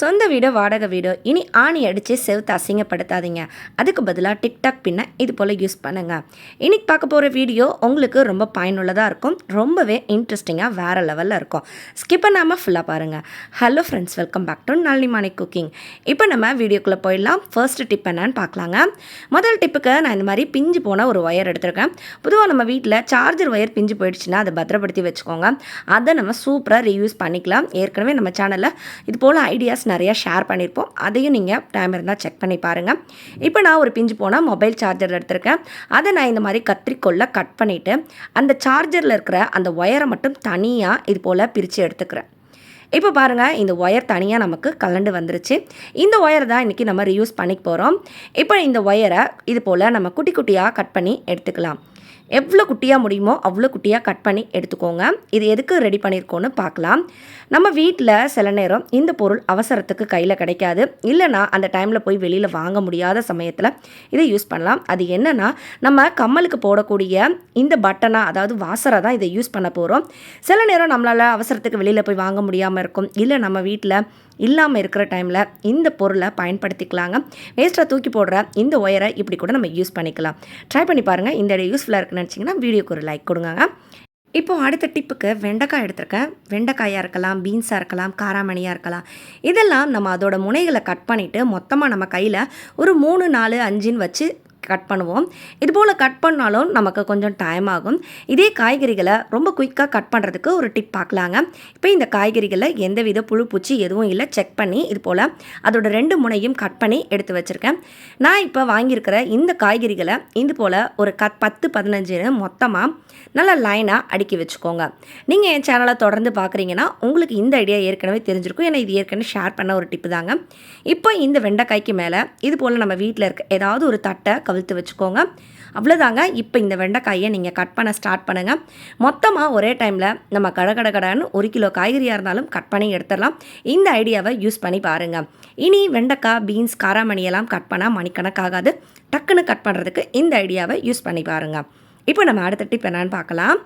சொந்த வீடோ வாடகை வீடு இனி ஆணி அடித்து செவுத்து அசிங்கப்படுத்தாதீங்க. அதுக்கு பதிலாக டிக்டாக் பின்ன இது போல் யூஸ் பண்ணுங்கள் இன்னைக்கு பார்க்க போகிற வீடியோ உங்களுக்கு ரொம்ப பயனுள்ளதாக இருக்கும். ரொம்பவே இன்ட்ரெஸ்டிங்காக வேறு லெவலில் இருக்கும். ஸ்கிப் பண்ணாமல் ஃபுல்லாக பாருங்கள் hello friends welcome back to Nalini cooking இப்போ நம்ம வீடியோக்குள்ளே போயிடலாம். ஃபர்ஸ்ட் டிப் என்னன்னு பார்க்கலாங்க. முதல் டிப்புக்கு நான் இந்த மாதிரி பிஞ்சு போன ஒரு ஒயர் எடுத்திருக்கேன். பொதுவாக நம்ம வீட்டில் சார்ஜர் ஒயர் பிஞ்சு போயிடுச்சுன்னா அதை பத்திரப்படுத்தி வச்சுக்கோங்க. அதை நம்ம சூப்பராக ரீயூஸ் பண்ணிக்கலாம். ஏற்கனவே நம்ம சேனலில் இது போல் ஐடியா ஐடியாஸ் நிறையா ஷேர் பண்ணியிருப்போம் அதையும் நீங்கள் டைம் இருந்தால் செக் பண்ணி பாருங்கள் இப்போ நான் ஒரு பிஞ்சு போனால் மொபைல் சார்ஜர் எடுத்திருக்கேன். அதை நான் இந்த மாதிரி கத்திரிக்கோல்ல கட் பண்ணிவிட்டு அந்த சார்ஜரில் இருக்கிற அந்த ஒயரை மட்டும் தனியாக இது போல் பிரித்து எடுத்துக்கிறேன். இப்போ பாருங்கள் இந்த ஒயர் தனியாக நமக்கு கலண்டு வந்துருச்சு. இந்த ஒயர் தான் இன்றைக்கி நம்ம ரியூஸ் பண்ணிக்க போகிறோம் இப்போ இந்த ஒயரை இது போல் நம்ம குட்டி குட்டியாக கட் பண்ணி எடுத்துக்கலாம். எவ்வளோ குட்டியாக முடியுமோ அவ்வளோ குட்டியாக கட் பண்ணி எடுத்துக்கோங்க. இது எதுக்கு ரெடி பண்ணியிருக்கோன்னு பார்க்கலாம். நம்ம வீட்டில் சில நேரம் இந்த பொருள் அவசரத்துக்கு கையில் கிடைக்காது. இல்லைனா அந்த டைமில் போய் வெளியில் வாங்க முடியாத சமயத்தில் இதை யூஸ் பண்ணலாம். அது என்னென்னா நம்ம கம்மலுக்கு போடக்கூடிய இந்த பட்டனாக அதாவது வாசரை தான் இதை யூஸ் பண்ண போகிறோம் சில நேரம் நம்மளால் அவசரத்துக்கு வெளியில் போய் வாங்க முடியாமல் இருக்கும். இல்லை நம்ம வீட்டில் இல்லாமல் இருக்கிற டைமில் இந்த பொருளை பயன்படுத்திக்கலாங்க. வேஸ்ட்டாக தூக்கி போடுற இந்த ஒயரை இப்படி கூட நம்ம யூஸ் பண்ணிக்கலாம். ட்ரை பண்ணி பாருங்கள் இந்த யூஸ்ஃபுல்லாக இருக்குன்னு நினச்சிங்கன்னா வீடியோக்கு ஒரு லைக் கொடுங்க இப்போ அடுத்த டிப்புக்கு வெண்டைக்காய் எடுத்திருக்கேன். வெண்டைக்காயாக இருக்கலாம் பீன்ஸாக இருக்கலாம் காராமணியாக இருக்கலாம். இதெல்லாம் நம்ம அதோட முனைகளை கட் பண்ணிவிட்டு மொத்தமாக நம்ம கையில் ஒரு மூணு நாலு அஞ்சுன்னு வச்சு கட் பண்ணுவோம். இது போல் கட் பண்ணாலும் நமக்கு கொஞ்சம் டைம் ஆகும். இதே காய்கறிகளை ரொம்ப குயிக்காக கட் பண்ணுறதுக்கு ஒரு டிப் பார்க்கலாங்க. இப்போ இந்த காய்கறிகளில் எந்தவித புழு பூச்சி எதுவும் இல்லை. செக் பண்ணி இது போல் அதோட ரெண்டு முனையும் கட் பண்ணி எடுத்து வச்சுருக்கேன். நான் இப்போ வாங்கியிருக்கிற இந்த காய்கறிகளை இது போல் ஒரு கத் பத்து பதினஞ்சு மொத்தமாக நல்லா லைனாக அடுக்கி வச்சுக்கோங்க. நீங்கள் என் சேனலை தொடர்ந்து பார்க்குறீங்கன்னா உங்களுக்கு இந்த ஐடியா ஏற்கனவே தெரிஞ்சிருக்கும். ஏன்னா இது ஏற்கனவே ஷேர் பண்ண ஒரு டிப்பு தாங்க. இப்போ இந்த வெண்டைக்காய்க்கு மேலே இது போல் நம்ம வீட்டில் இருக்க ஏதாவது ஒரு தட்டை கவிழ்த்து வச்சுக்கோங்க. அவ்வளோதாங்க இப்போ இந்த வெண்டைக்காயை நீங்கள் கட் பண்ண ஸ்டார்ட் பண்ணுங்கள் மொத்தமாக ஒரே டைமில் நம்ம கட கட கடன்னு ஒரு கிலோ காய்கறியாக இருந்தாலும் கட் பண்ணி எடுத்துடலாம். இந்த ஐடியாவை யூஸ் பண்ணி பாருங்கள் இனி வெண்டைக்காய் பீன்ஸ் காராமணியெல்லாம் கட் பண்ணால் மணிக்கணக்காகாது டக்குன்னு கட் பண்ணுறதுக்கு இந்த ஐடியாவை யூஸ் பண்ணி பாருங்கள் இப்போ நம்ம அடுத்த டிப் என்னன்னு பார்க்கலாம்.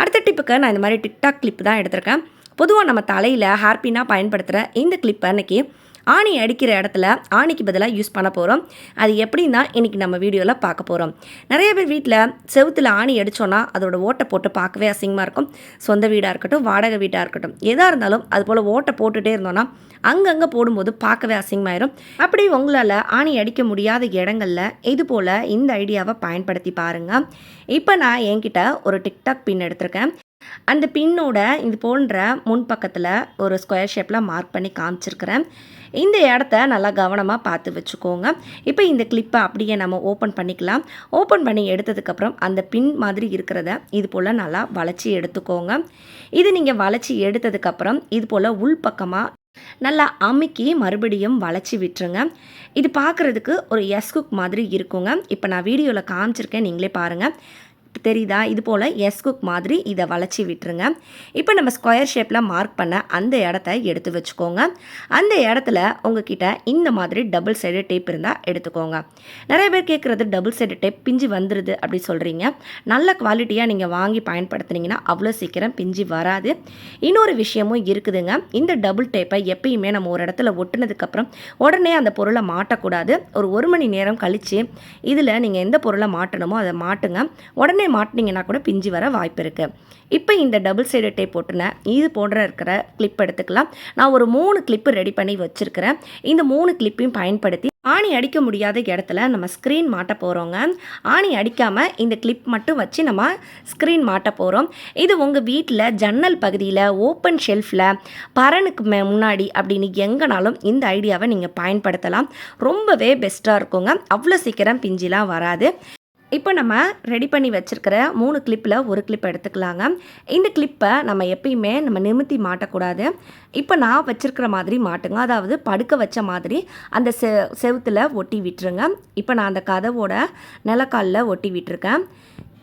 அடுத்த டிப்புக்கு நான் இந்த மாதிரி டிக்டாக் கிளிப் தான் எடுத்திருக்கேன். பொதுவாக நம்ம தலையில் ஹேர்பின்னாக பயன்படுத்துகிற இந்த கிளிப்பை அன்றைக்கி ஆணி அடிக்கிற இடத்துல ஆணிக்கு பதிலாக யூஸ் பண்ண போகிறோம் அது எப்படின்னா இன்றைக்கி நம்ம வீடியோவில் பார்க்க போகிறோம் நிறைய பேர் வீட்டில் செவுத்தில் ஆணி அடித்தோன்னா அதோட ஓட்டை போட்டு பார்க்கவே அசிங்கமாக இருக்கும். சொந்த வீடாக இருக்கட்டும் வாடகை வீடாக இருக்கட்டும் எதாக இருந்தாலும் அது போல் ஓட்டை போட்டுகிட்டே இருந்தோன்னா அங்கங்கே போடும்போது பார்க்கவே அசிங்கமாயிரும். அப்படி உங்களால் ஆணி அடிக்க முடியாத இடங்களில் இது போல் இந்த ஐடியாவை பயன்படுத்தி பாருங்கள் இப்போ நான் என்கிட்ட ஒரு டிக்டாக் பின் எடுத்திருக்கேன். அந்த பின்னோட இது போன்ற முன்பக்கத்தில் ஒரு ஸ்கொயர் ஷேப்பில் மார்க் பண்ணி காமிச்சிருக்கிறேன். இந்த இடத்த நல்லா கவனமாக பார்த்து வச்சுக்கோங்க. இப்போ இந்த கிளிப்பை அப்படியே நம்ம ஓப்பன் பண்ணிக்கலாம். ஓப்பன் பண்ணி எடுத்ததுக்கப்புறம் அந்த பின் மாதிரி இருக்கிறத இது போல் நல்லா வளைச்சி எடுத்துக்கோங்க. இது நீங்கள் வளைச்சி எடுத்ததுக்கப்புறம் இது போல் உள்பக்கமாக நல்லா அமுக்கி மறுபடியும் வளைச்சி விட்டுருங்க. இது பார்க்குறதுக்கு ஒரு எஸ்குக் மாதிரி இருக்குங்க. இப்போ நான் வீடியோவில் காமிச்சிருக்கேன். நீங்களே பாருங்கள் தெரியுதா? இது போல் எஸ் குக் மாதிரி இதை வளைச்சி விட்டுருங்க. இப்போ நம்ம ஸ்கொயர் ஷேப்பில் மார்க் பண்ண அந்த இடத்த எடுத்து வச்சுக்கோங்க. அந்த இடத்துல உங்ககிட்ட இந்த மாதிரி டபுள் சைடு டேப் இருந்தால் எடுத்துக்கோங்க. நிறைய பேர் கேட்குறது டபுள் சைடு டேப் பிஞ்சு வந்துடுது அப்படி சொல்கிறீங்க நல்ல குவாலிட்டியாக நீங்கள் வாங்கி பயன்படுத்துனீங்கன்னா அவ்வளோ சீக்கிரம் பிஞ்சு வராது. இன்னொரு விஷயமும் இருக்குதுங்க. இந்த டபுள் டேப்பை எப்பயுமே நம்ம ஒரு இடத்துல ஒட்டுனதுக்கப்புறம் உடனே அந்த பொருளை மாட்டக்கூடாது. ஒரு ஒரு மணி நேரம் கழித்து இதில் நீங்கள் எந்த பொருளை மாட்டணுமோ அதை மாட்டுங்க. உடனே உடனே மாட்டினீங்கன்னா கூட பிஞ்சு வர வாய்ப்பு இருக்குது இப்போ இந்த டபுள் சைடு டேப் போட்டுனேன் இது போன்ற இருக்கிற கிளிப் எடுத்துக்கலாம். நான் ஒரு மூணு கிளிப்பு ரெடி பண்ணி வச்சுருக்கிறேன். இந்த மூணு கிளிப்பையும் பயன்படுத்தி ஆணி அடிக்க முடியாத இடத்துல நம்ம ஸ்க்ரீன் மாட்ட போகிறோங்க ஆணி அடிக்காமல் இந்த கிளிப் மட்டும் வச்சு நம்ம ஸ்க்ரீன் மாட்ட போகிறோம் இது உங்கள் வீட்டில் ஜன்னல் பகுதியில் ஓப்பன் ஷெல்ஃபில் பரனுக்கு மே முன்னாடி அப்படின்னு எங்கேனாலும் இந்த ஐடியாவை நீங்கள் பயன்படுத்தலாம். ரொம்பவே பெஸ்ட்டாக இருக்குங்க. அவ்வளோ சீக்கிரம் பிஞ்சிலாம் வராது. இப்போ நம்ம ரெடி பண்ணி வச்சுருக்கிற மூணு கிளிப்பில் ஒரு கிளிப் எடுத்துக்கலாங்க. இந்த கிளிப்பை நம்ம எப்பயுமே நம்ம நிமித்தி மாட்டக்கூடாது. இப்போ நான் வச்சுருக்கிற மாதிரி மாட்டுங்க. அதாவது படுக்க வச்ச மாதிரி அந்த செ செவுத்தில் ஒட்டி விட்டுருங்க. இப்போ நான் அந்த கதவோட நிலக்காலில் ஒட்டி விட்டுருக்கேன்.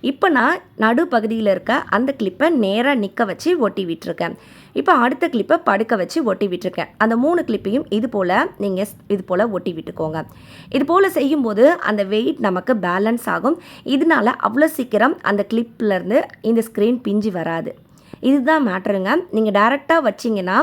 இப்போ நான் நடு பகுதியில் இருக்க அந்த கிளிப்பை நேராக நிற்க வச்சு ஒட்டி விட்டுருக்கேன். இப்போ அடுத்த கிளிப்பை படுக்க வச்சு ஒட்டி விட்டுருக்கேன். அந்த மூணு கிளிப்பையும் இது போல் நீங்கள் இது போல் ஒட்டி விட்டுக்கோங்க. இது போல் செய்யும்போது அந்த வெயிட் நமக்கு பேலன்ஸ் ஆகும். இதனால அவ்வளோ சீக்கிரம் அந்த கிளிப்லேருந்து இந்த ஸ்க்ரீன் பிஞ்சு வராது. இதுதான் மேட்ருங்க நீங்கள் டேரெக்டாக வச்சிங்கன்னா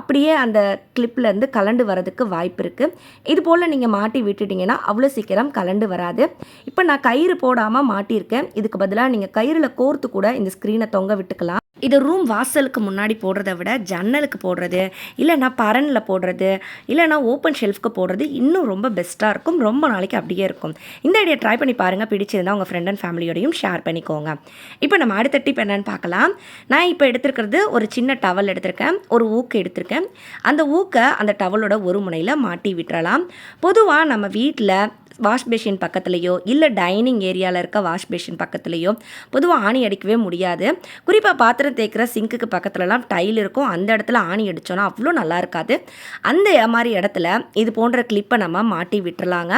அப்படியே அந்த கிளிப்லேருந்து கலண்டு வரதுக்கு வாய்ப்பு இருக்குது இது போல் நீங்கள் மாட்டி விட்டுட்டிங்கன்னா அவ்வளோ சீக்கிரம் கலண்டு வராது. இப்போ நான் கயிறு போடாமல் மாட்டியிருக்கேன். இதுக்கு பதிலாக நீங்கள் கயிறில் கோர்த்து கூட இந்த ஸ்க்ரீனை தொங்க விட்டுக்கலாம். இது ரூம் வாசலுக்கு முன்னாடி போடுறத விட ஜன்னலுக்கு போடுறது இல்லைனா பரனில் போடுறது இல்லைன்னா ஓப்பன் ஷெல்ஃப்க்கு போடுறது இன்னும் ரொம்ப பெஸ்ட்டாக இருக்கும். ரொம்ப நாளைக்கு அப்படியே இருக்கும். இந்த ஐடியா ட்ரை பண்ணி பாருங்கள் பிடிச்சிருந்தால் உங்கள் ஃப்ரெண்ட் அண்ட் ஃபேமிலியோடையும் ஷேர் பண்ணிக்கோங்க. இப்போ நம்ம அடுத்த டிப் என்னென்னு பார்க்கலாம். நான் இப்போ எடுத்திருக்கிறது ஒரு சின்ன டவல் எடுத்திருக்கேன். ஒரு ஊக்கு எடுத்திருக்கேன். அந்த ஊக்கை அந்த டவலோட ஒரு முனையில் மாட்டி விட்டுறலாம். பொதுவாக நம்ம வீட்டில் வாஷ் பேஷின் பக்கத்துலேயோ இல்லை டைனிங் ஏரியாவில் இருக்க வாஷ் பேஷின் பக்கத்துலேயோ பொதுவாக ஆணி அடிக்கவே முடியாது. குறிப்பாக பாத்திரம் தேய்க்கிற சிங்க்குக்கு பக்கத்துலலாம் டைல் இருக்கும். அந்த இடத்துல ஆணி அடித்தோன்னா அவ்வளோ நல்லா இருக்காது. அந்த மாதிரி இடத்துல இது போன்ற கிளிப்பை நம்ம மாட்டி விட்டுறலாங்க.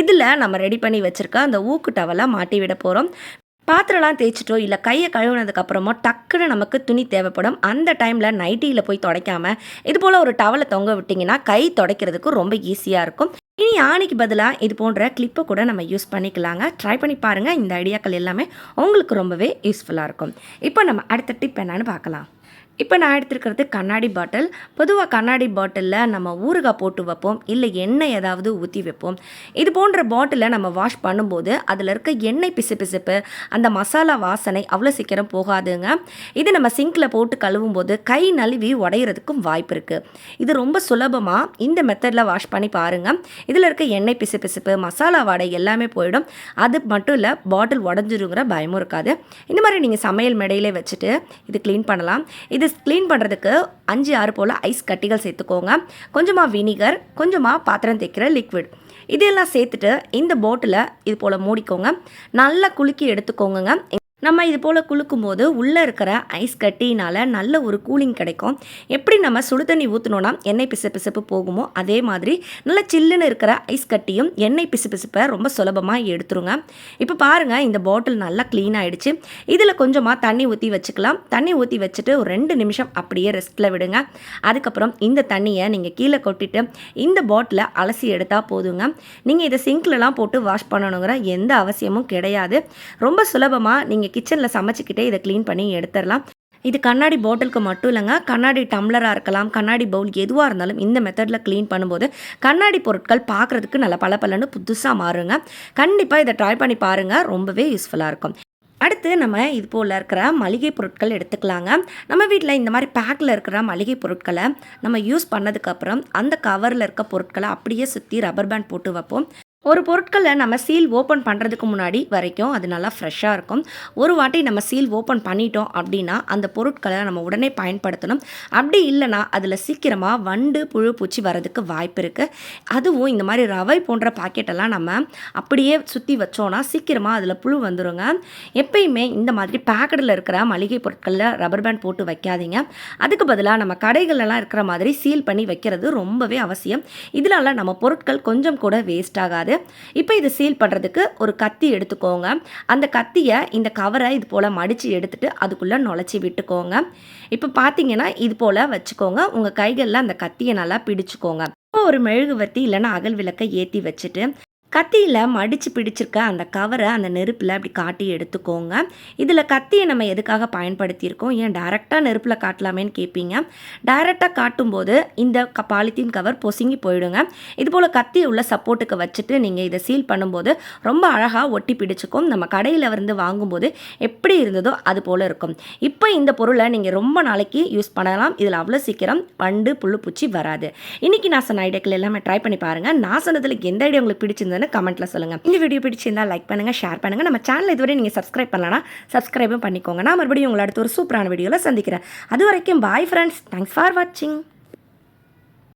இதில் நம்ம ரெடி பண்ணி வச்சுருக்க அந்த ஊக்கு டவலை மாட்டி விட போகிறோம் பாத்திரம்லாம் தேய்ச்சிட்டோ இல்லை கையை கழுவுனதுக்கப்புறமோ டக்குன்னு நமக்கு துணி தேவைப்படும். அந்த டைமில் நைட்டியில் போய் துடைக்காமல் இது போல் ஒரு டவலை தொங்க விட்டிங்கன்னா கை துடைக்கிறதுக்கு ரொம்ப ஈஸியாக இருக்கும். இனி ஆணிக்கு பதிலாக இது போன்ற கிளிப்பை கூட நம்ம யூஸ் பண்ணிக்கலாங்க. ட்ரை பண்ணி பாருங்கள் இந்த ஐடியாக்கள் எல்லாமே உங்களுக்கு ரொம்பவே யூஸ்ஃபுல்லாக இருக்கும். இப்போ நம்ம அடுத்த டிப் என்னன்னு பார்க்கலாம். இப்போ நான் எடுத்துருக்கிறது கண்ணாடி பாட்டில். பொதுவாக கண்ணாடி பாட்டிலில் நம்ம ஊறுகாய் போட்டு வைப்போம் இல்லை எண்ணெய் ஏதாவது ஊற்றி வைப்போம். இது போன்ற பாட்டிலை நம்ம வாஷ் பண்ணும்போது அதில் இருக்க எண்ணெய் பிசு பிசுப்பு அந்த மசாலா வாசனை அவ்வளோ சீக்கிரம் போகாதுங்க. இது நம்ம சிங்கில் போட்டு கழுவும் போது கை நழுவி உடையிறதுக்கும் வாய்ப்பு இருக்குது இது ரொம்ப சுலபமாக இந்த மெத்தடில் வாஷ் பண்ணி பாருங்கள் இதில் இருக்க எண்ணெய் பிசு பிசுப்பு மசாலா வாடை எல்லாமே போயிடும். அது மட்டும் இல்லை பாட்டில் உடஞ்சிருங்கிற பயமும் இருக்காது. இந்த மாதிரி நீங்கள் சமையல் மேடையிலே வச்சுட்டு இது க்ளீன் பண்ணலாம். இது க்ளீன் பண்ணுறதுக்கு அஞ்சு ஆறு போல் ஐஸ் கட்டிகள் சேர்த்துக்கோங்க. கொஞ்சமாக வினிகர் கொஞ்சமாக பாத்திரம் தேய்க்கிற லிக்விட் இதெல்லாம் சேர்த்துட்டு இந்த போட்டில் இது போல் மூடிக்கோங்க. நல்லா குலுக்கி எடுத்துக்கோங்க நம்ம இது போல் குளுக்கும்போது உள்ளே இருக்கிற ஐஸ் கட்டினால் நல்ல ஒரு கூலிங் கிடைக்கும். எப்படி நம்ம சுடு தண்ணி ஊற்றினோன்னா எண்ணெய் பிசு பிசுப்பு போகுமோ அதே மாதிரி நல்ல சில்லுன்னு இருக்கிற ஐஸ் கட்டியும் எண்ணெய் பிசு பிசுப்பை ரொம்ப சுலபமாக எடுத்துருங்க. இப்போ பாருங்கள் இந்த பாட்டில் நல்லா க்ளீன் ஆகிடுச்சு இதில் கொஞ்சமாக தண்ணி ஊற்றி வச்சுக்கலாம். தண்ணி ஊற்றி வச்சுட்டு ஒரு ரெண்டு நிமிஷம் அப்படியே ரெஸ்ட்டில் விடுங்க. அதுக்கப்புறம் இந்த தண்ணியை நீங்கள் கீழே கொட்டிட்டு இந்த பாட்டிலை அலசி எடுத்தால் போதுங்க. நீங்கள் இதை சிங்க்லலாம் போட்டு வாஷ் பண்ணணுங்கிற எந்த அவசியமும் கிடையாது. ரொம்ப சுலபமாக நீங்கள் நீங்கள் கிச்சனில் சமைச்சிக்கிட்டே இதை க்ளீன் பண்ணி எடுத்துடலாம். இது கண்ணாடி பாட்டிலுக்கு மட்டும் இல்லைங்க. கண்ணாடி டம்ளராக இருக்கலாம் கண்ணாடி பவுல் எதுவாக இருந்தாலும் இந்த மெத்தடில் க்ளீன் பண்ணும்போது கண்ணாடி பொருட்கள் பார்க்குறதுக்கு நல்லா பல பலன்னு புதுசாக மாறுங்க. கண்டிப்பாக இதை ட்ரை பண்ணி பாருங்கள் ரொம்பவே யூஸ்ஃபுல்லாக இருக்கும். அடுத்து நம்ம இது போல் இருக்கிற மளிகை பொருட்கள் எடுத்துக்கலாங்க. நம்ம வீட்டில் இந்த மாதிரி பேக்கில் இருக்கிற மளிகை பொருட்களை நம்ம யூஸ் பண்ணதுக்கப்புறம் அந்த கவரில் இருக்க பொருட்களை அப்படியே சுற்றி ரப்பர் பேண்ட் போட்டு வைப்போம். ஒரு பொருட்களை நம்ம சீல் ஓப்பன் பண்ணுறதுக்கு முன்னாடி வரைக்கும் அது நல்லா ஃப்ரெஷ்ஷாக இருக்கும். ஒரு வாட்டி நம்ம சீல் ஓப்பன் பண்ணிட்டோம் அப்படின்னா அந்த பொருட்களை நம்ம உடனே பயன்படுத்தணும். அப்படி இல்லைனா அதில் சீக்கிரமாக வண்டு புழு பூச்சி வரதுக்கு வாய்ப்பு இருக்குது அதுவும் இந்த மாதிரி ரவை போன்ற பாக்கெட்டெல்லாம் நம்ம அப்படியே சுற்றி வச்சோன்னா சீக்கிரமாக அதில் புழு வந்துடுங்க எப்பயுமே இந்த மாதிரி பேக்கெட்டில் இருக்கிற மளிகை பொருட்களில் ரப்பர் பேண்ட் போட்டு வைக்காதீங்க. அதுக்கு பதிலாக நம்ம கடைகளெல்லாம் இருக்கிற மாதிரி சீல் பண்ணி வைக்கிறது ரொம்பவே அவசியம். இதனால நம்ம பொருட்கள் கொஞ்சம் கூட வேஸ்ட் ஆகாது. இப்போ இது சீல் பண்ணுறதுக்கு ஒரு கத்தி எடுத்துக்கோங்க. அந்த கத்தியை இந்த கவரை இது போல் மடித்து எடுத்துகிட்டு அதுக்குள்ளே நுழைச்சி விட்டுக்கோங்க. இப்போ பார்த்தீங்கன்னா இது போல் வச்சுக்கோங்க. உங்கள் கைகளில் அந்த கத்தியை நல்லா பிடிச்சிக்கோங்க. ஒரு மெழுகுவர்த்தி இல்லைன்னா அகல் விளக்கை ஏற்றி வச்சுட்டு கத்தியில் மடித்து பிடிச்சிருக்க அந்த கவரை அந்த நெருப்பில் அப்படி காட்டி எடுத்துக்கோங்க. இதில் கத்தியை நம்ம எதுக்காக பயன்படுத்தியிருக்கோம்? ஏன் டைரெக்டாக நெருப்பில் காட்டலாமேன்னு கேட்பீங்க டைரெக்டாக காட்டும்போது இந்த க பாலித்தீன் கவர் பொசுங்கி போயிடுங்க. இது போல் கத்தி உள்ள சப்போர்ட்டுக்கு வச்சுட்டு நீங்கள் இதை சீல் பண்ணும்போது ரொம்ப அழகாக ஒட்டி பிடிச்சிக்கும். நம்ம கடையில் இருந்து வாங்கும்போது எப்படி இருந்ததோ அது போல் இருக்கும். இப்போ இந்த பொருளை நீங்கள் ரொம்ப நாளைக்கு யூஸ் பண்ணலாம். இதில் அவ்வளோ சீக்கிரம் வண்டு புழு பூச்சி வராது. இன்றைக்கி நான் சொன்ன ஐடியாக்கள் எல்லாமே ட்ரை பண்ணி பாருங்கள் நான் சொன்னதில் எந்த ஐடியா உங்களுக்கு பிடிச்சிருந்தது? இருந்ததுன்னு கமெண்ட்டில் சொல்லுங்கள் இந்த வீடியோ பிடிச்சிருந்தா லைக் பண்ணுங்கள் ஷேர் பண்ணுங்கள் நம்ம சேனல் இதுவரை நீங்கள் சப்ஸ்கிரைப் பண்ணலன்னா சப்ஸ்கிரைபும் பண்ணிக்கோங்க. நான் மறுபடியும் உங்களை அடுத்து ஒரு சூப்பரான வீடியோவில் சந்திக்கிறேன். அது வரைக்கும் பாய் ஃப்ரெண்ட்ஸ் தேங்க்ஸ் ஃபார் வாட்சிங்